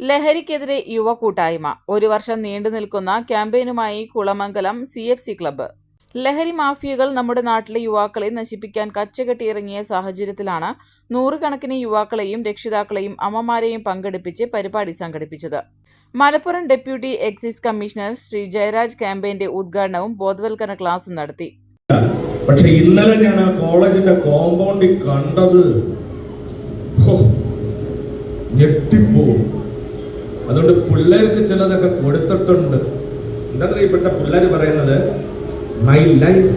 ലഹരിക്കെതിരെ യുവ കൂട്ടായ്മ ഒരു വർഷം നീണ്ടു നിൽക്കുന്ന ക്യാമ്പയിനുമായി Kulamangalam C F C club. ലഹരി മാഫിയകൾ നമ്മുടെ നാട്ടിലെ യുവാക്കളെ നശിപ്പിക്കാൻ കച്ചകെട്ടിയിറങ്ങിയ സാഹചര്യത്തിലാണ് നൂറുകണക്കിന് യുവാക്കളെയും രക്ഷിതാക്കളെയും അമ്മമാരെയും പങ്കെടുപ്പിച്ച് പരിപാടി സംഘടിപ്പിച്ചത്. Malappuram deputy excise commissioner Shri Jayaraj ക്യാമ്പയിന്റെ ഉദ്ഘാടനവും ബോധവൽക്കരണ ക്ലാസും നടത്തി. പക്ഷെ ഇന്നലെ ഞാൻ ആ കോളേജിന്റെ കോമ്പൗണ്ടിൽ കണ്ടത് ഞെട്ടിപ്പോ അതുകൊണ്ട് പിള്ളേർക്ക് ചിലതൊക്കെ കൊടുത്തിട്ടുണ്ട്. എന്താ ഇപ്പോഴത്തെ പിള്ളേർ പറയുന്നത് my life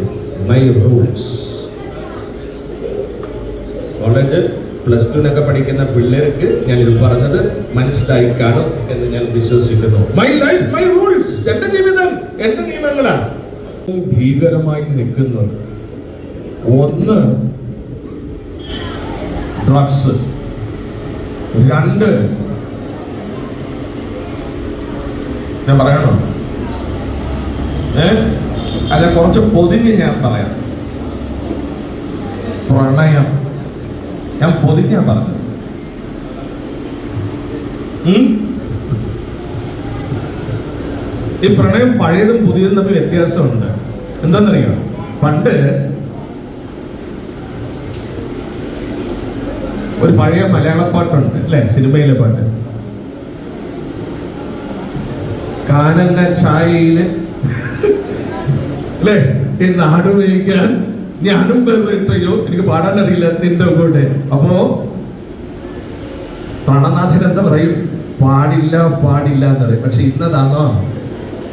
my rules college plus ടുനൊക്കെ പഠിക്കുന്ന പിള്ളേർക്ക് ഞാൻ ഇത് പറഞ്ഞത് മനസ്സിലായി കാണും എന്ന് ഞാൻ വിശ്വസിക്കുന്നു. മൈ ലൈഫ് മൈ റൂൾസ് എന്റെ ജീവിതം എന്റെ നിയമങ്ങളാണ്. ഭീകരമായി നിൽക്കുന്നത് ഒന്ന് ഡ്രഗ്സ് രണ്ട് ഞാൻ പറയണോ? ഏ? അല്ല കുറച്ച് പൊതിഞ്ഞ് ഞാൻ പറയാം. പ്രണയം. ഞാൻ പൊതിഞ്ഞാ പറഞ്ഞത് പറഞ്ഞു. ഈ പ്രണയം പഴയതും പുതിയതും തമ്മിൽ വ്യത്യാസമുണ്ട്. എന്താണെന്നറിയോ? പണ്ട് ഒരു പഴയ മലയാള പാട്ടുണ്ട് അല്ലെ? സിനിമയിലെ പാട്ട്. കാനന്ന ചായയിൽ. അല്ലേ? ഈ നാട് ഉപയോഗിക്കാൻ ഞാനും ഇട്ടയോ എനിക്ക് പാടാൻ അറിയില്ല നിന്റെ കൂടെ. അപ്പോ പ്രണനാഥൻ എന്താ പറയും? പാടില്ല പാടില്ല എന്ന് പറയും. പക്ഷെ ഇന്നതാണോ?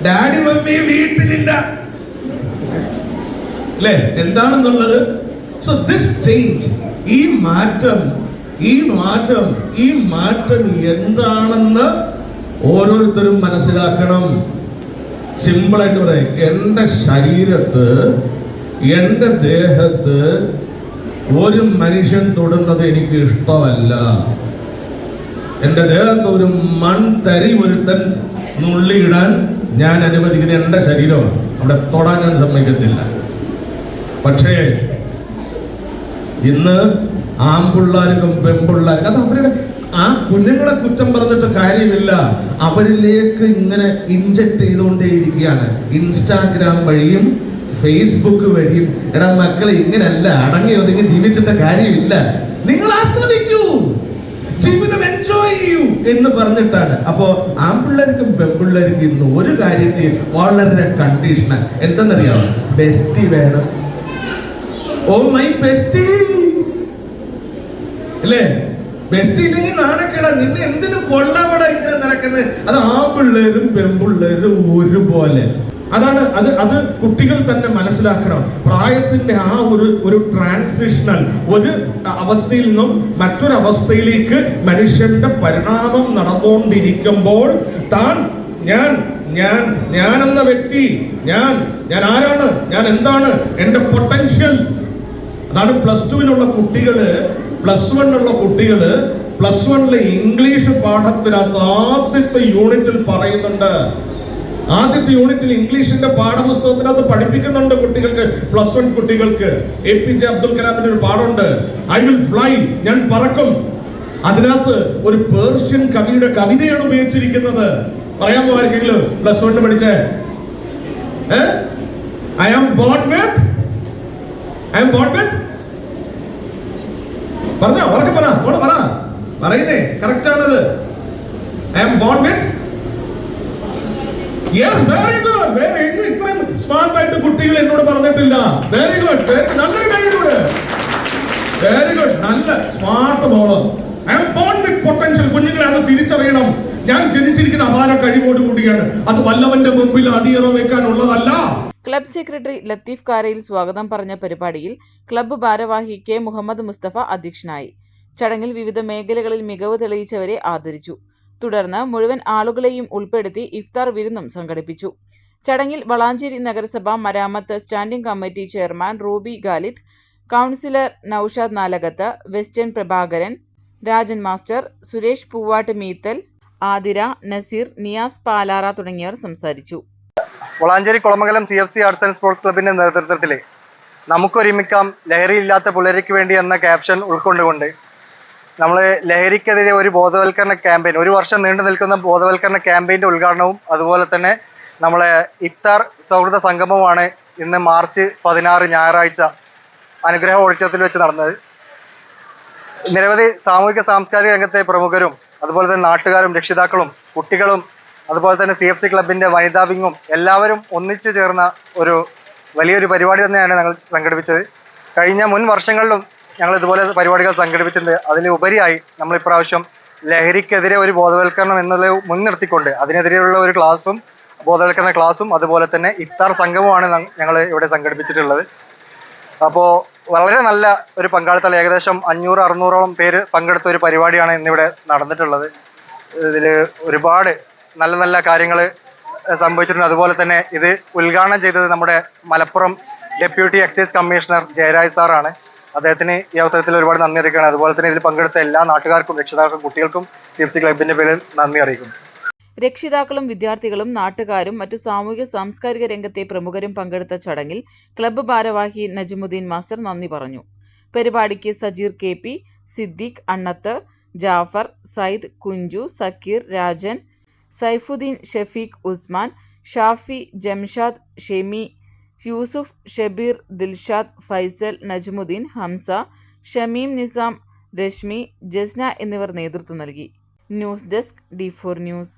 ഡാഡി മമ്മി വീട്ടിലില്ല. അല്ലേ? എന്താണെന്നുള്ളത്? സോ ദിസ് ചേഞ്ച് ഈ മാറ്റം ഈ മാറ്റം ഈ മാറ്റം എന്താണെന്ന് ഓരോരുത്തരും മനസ്സിലാക്കണം. സിമ്പിളായിട്ട് പറയാം. എന്റെ ശരീരത്ത് എന്റെ ദേഹത്ത് ഒരു മനുഷ്യൻ തൊടുന്നത് എനിക്ക് ഇഷ്ടമല്ല. എന്റെ ദേഹത്ത് ഒരു മൺതരി ഒരുത്തൻ നുള്ളിയിടാൻ ഞാൻ അനുവദിക്കുന്ന എന്റെ ശരീരമാണ്. അവിടെ തൊടാൻ ഞാൻ സമ്മതിക്കത്തില്ല. പക്ഷേ ഇന്ന് ആൺപിള്ളാർക്കും പെൺപിള്ളാർക്കും അത് അവരുടെ ആ? കുഞ്ഞുങ്ങളെ കുറ്റം പറഞ്ഞിട്ട് കാര്യമില്ല. അവരിലേക്ക് ഇങ്ങനെ ഇൻജക്ട് ചെയ്തുകൊണ്ടേയിരിക്കുകയാണ്. ഇൻസ്റ്റാഗ്രാം വഴിയും ഫേസ്ബുക്ക് വഴിയും. എടാ മക്കളെ ഇങ്ങനല്ല അടങ്ങി ഒതുങ്ങി ജീവിച്ചിട്ട കാര്യമില്ല. നിങ്ങൾ ആസ്വദിക്കൂ. ജീവിതം എൻജോയ് ചെയ്യൂ എന്ന് പറഞ്ഞിട്ടാണ്. അപ്പോ ആൺപിള്ളേർക്കും പെൺപിള്ളേർക്കും ഇന്ന് ഒരു കാര്യത്തിൽ വളരെ കണ്ടീഷണൽ എന്തെന്നറിയാമോ ബെസ്റ്റി വേണം. ഓ മൈ ബെസ്റ്റി അല്ലേ? ബെസ്റ്റ് ഇല്ലെങ്കിൽ നാണക്കേടാ. നിന്നെ എന്തിനു കൊള്ളാവട ഇങ്ങനെ നടക്കുന്നത് അത് ആമ്പിള്ളേരും പെൺപിള്ളേരും ഒരുപോലെ. അതാണ് അത് അത് കുട്ടികൾ തന്നെ മനസ്സിലാക്കണം. പ്രായത്തിന്റെ ആ ഒരു ഒരു ട്രാൻസിഷണൽ ഒരു അവസ്ഥയിൽ നിന്നും മറ്റൊരു അവസ്ഥയിലേക്ക് മനുഷ്യന്റെ പരിണാമം നടന്നുകൊണ്ടിരിക്കുമ്പോൾ താൻ ഞാൻ ഞാൻ ഞാൻ എന്ന വ്യക്തി ഞാൻ ഞാൻ ആരാണ്? ഞാൻ എന്താണ്? എന്റെ പൊട്ടൻഷ്യൽ അതാണ് പ്ലസ് ടുവിനുള്ള കുട്ടികൾ പ്ലസ് വണ്ണുള്ള കുട്ടികൾ പ്ലസ് വണ്ണിലെ ഇംഗ്ലീഷ് പാഠത്തിനകത്ത് ആദ്യത്തെ യൂണിറ്റിൽ പറയുന്നുണ്ട്. ആദ്യത്തെ യൂണിറ്റിൽ ഇംഗ്ലീഷിന്റെ പാഠപുസ്തകത്തിനകത്ത് പഠിപ്പിക്കുന്നുണ്ട് കുട്ടികൾക്ക് പ്ലസ് വൺ കുട്ടികൾക്ക്. എ പി ജെ അബ്ദുൽ കലാമിന്റെ ഒരു പാഠമുണ്ട്. ഐ വിൽ ഫ്ലൈ ഞാൻ പറക്കും. അതിനകത്ത് ഒരു പേർഷ്യൻ കവിയുടെ കവിതയാണ് ഉപയോഗിച്ചിരിക്കുന്നത്. പറയാൻ ആർക്കെങ്കിലും? പ്ലസ് വണ് പഠിച്ചേ? I am born with I am born പറഞ്ഞോ ഉറക്കെ പറ മോൾ പറ പറയുന്നേ കറക്റ്റ് ആണത് I am born with yes very good very ഇത്രയും സ്മാർട്ട് ആയിട്ട് കുട്ടികൾ എന്നോട് പറഞ്ഞിട്ടില്ല വെരി ഗുഡ് നല്ലൊരു കൈ കൂടെ. വെരി ഗുഡ് നല്ല smart mall I am born with potential കുഞ്ഞുങ്ങളെ അത് തിരിച്ചറിയണം. ഞാൻ ജനിച്ചിരിക്കുന്ന അപാര കഴിവോട് കൂടിയാണ്. അത് വല്ലവന്റെ മുമ്പിൽ അടിയറ വെക്കാനുള്ളതല്ല. ക്ലബ് സെക്രട്ടറി ലത്തീഫ് കാരയിൽ സ്വാഗതം പറഞ്ഞ പരിപാടിയിൽ ക്ലബ് ഭാരവാഹി കെ. മുഹമ്മദ് മുസ്തഫ അധ്യക്ഷനായി. ചടങ്ങിൽ വിവിധ മേഖലകളിൽ മികവ് തെളിയിച്ചവരെ ആദരിച്ചു. തുടർന്ന് മുഴുവൻ ആളുകളെയും ഉൾപ്പെടുത്തി ഇഫ്താർ വിരുന്നും സംഘടിപ്പിച്ചു. ചടങ്ങിൽ വളാഞ്ചേരി നഗരസഭ മരാമത്ത് standing committee chairman Ruby Khalid councillor Naushad Nalakath western Prabhakaran Rajan master Suresh Poovattu Meethal Athira Naseer Niyas Palara തുടങ്ങിയവർ സംസാരിച്ചു. Valanchery Kulamangalam C F C arts and sports ക്ലബിന്റെ നേതൃത്വത്തിൽ നമുക്കൊരുമിക്കാം ലഹരിയില്ലാത്ത പുള്ളേരിക്ക് വേണ്ടി എന്ന ക്യാപ്ഷൻ ഉൾക്കൊണ്ടുകൊണ്ട് നമ്മൾ ലഹരിക്കെതിരെ ഒരു ബോധവൽക്കരണ ക്യാമ്പയിൻ ഒരു വർഷം നീണ്ടു നിൽക്കുന്ന ബോധവൽക്കരണ ക്യാമ്പയിന്റെ ഉദ്ഘാടനവും അതുപോലെ തന്നെ നമ്മളെ ഇഫ്താർ സൗഹൃദ സംഗമമാണ് ഇന്ന് മാർച്ച് പതിനാറ് ഞായറാഴ്ച അനുഗ്രഹ ഓഡിറ്റോറിയത്തിൽ വെച്ച് നടന്നത്. നിരവധി സാമൂഹിക സാംസ്കാരിക രംഗത്തെ പ്രമുഖരും അതുപോലെ തന്നെ നാട്ടുകാരും രക്ഷിതാക്കളും കുട്ടികളും അതുപോലെ തന്നെ സി എഫ് സി ക്ലബിന്റെ വനിതാ വിങ്ങും എല്ലാവരും ഒന്നിച്ചു ചേർന്ന ഒരു വലിയൊരു പരിപാടി തന്നെയാണ് ഞങ്ങൾ സംഘടിപ്പിച്ചത്. കഴിഞ്ഞ മുൻ വർഷങ്ങളിലും ഞങ്ങൾ ഇതുപോലെ പരിപാടികൾ സംഘടിപ്പിച്ചിട്ടുണ്ട്. അതിലുപരിയായി നമ്മൾ ഇപ്രാവശ്യം ലഹരിക്കെതിരെ ഒരു ബോധവൽക്കരണം എന്നുള്ളത് മുൻനിർത്തിക്കൊണ്ട് അതിനെതിരെയുള്ള ഒരു ക്ലാസ്സും ബോധവൽക്കരണ ക്ലാസ്സും അതുപോലെ തന്നെ ഇഫ്താർ സംഗമമാണ് ഞങ്ങൾ ഇവിടെ സംഘടിപ്പിച്ചിട്ടുള്ളത്. അപ്പോൾ വളരെ നല്ല ഒരു പങ്കാളിത്തം. ഏകദേശം അഞ്ഞൂറ് അറുന്നൂറോളം പേര് പങ്കെടുത്ത ഒരു പരിപാടിയാണ് ഇന്നിവിടെ നടന്നിട്ടുള്ളത്. ഇതിൽ ഒരുപാട് നല്ല നല്ല കാര്യങ്ങൾ സംഭവിച്ചിട്ടുണ്ട്. അതുപോലെ തന്നെ ഇത് ഉദ്ഘാടനം ചെയ്തത് നമ്മുടെ Malappuram deputy excise commissioner Jayaraj സാറാണ്. അദ്ദേഹത്തിന് ഈ അവസരത്തിൽ ഒരുപാട് നന്ദി അറിയിക്കുകയാണ്. അതുപോലെ തന്നെ ഇതിൽ പങ്കെടുത്ത എല്ലാ നാട്ടുകാർക്കും രക്ഷിതാക്കൾക്കും കുട്ടികൾക്കും സി എഫ് സി ക്ലബിന്റെ പേരിൽ നന്ദി അറിയിക്കുന്നു. രക്ഷിതാക്കളും വിദ്യാർത്ഥികളും നാട്ടുകാരും മറ്റു സാമൂഹ്യ സാംസ്കാരിക രംഗത്തെ പ്രമുഖരും പങ്കെടുത്ത ചടങ്ങിൽ ക്ലബ്ബ് ഭാരവാഹി നജ്മുദ്ദീൻ മാസ്റ്റർ നന്ദി പറഞ്ഞു. പരിപാടിക്ക് സജീർ കെ പി സിദ്ദീഖ് അണ്ണത്ത് ജാഫർ സയ്യിദ് കുഞ്ചു സക്കീർ രാജൻ സൈഫുദ്ദീൻ ഷഫീഖ് ഉസ്മാൻ ഷാഫി ജംഷാദ് ഷെമി യൂസുഫ് ഷബീർ ദിൽഷാദ് ഫൈസൽ നജ്മുദ്ദീൻ ഹംസ ഷമീം നിസാം രശ്മി ജസ്ന എന്നിവർ നേതൃത്വം നൽകി. News desk D four news.